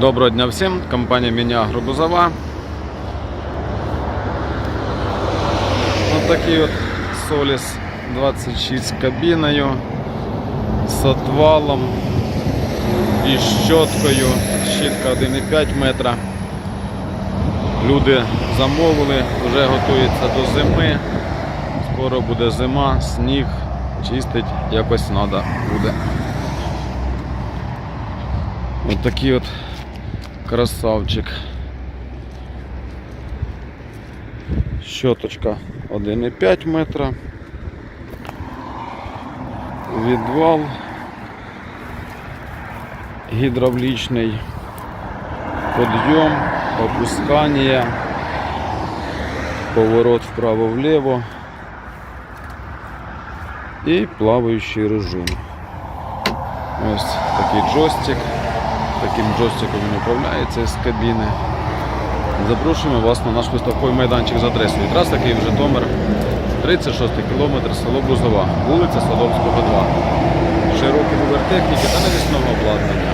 Доброго дня всім, компанія Міня Грубузова. Ось такий от Solis 26 з кабіною, з отвалом і щоткою. Щітка 1,5 метра. Люди замовили, вже готуються до зими. Скоро буде зима, сніг, чистить якось треба буде. Ось такий от красавчик. Щоточка 1,5 метра. Відвал гідравлічний, подйом, опускання, поворот вправо-вліво і плаваючий режим. Ось такий джойстик. Таким джойстиком він управляється з кабіни. Запрошуємо вас на наш виставковий майданчик з адресою. Траса Київ Житомир, 36 кілометр, село Бузова, вулиця Садовського, 2. Широкий вибір техніки та навісного обладнання.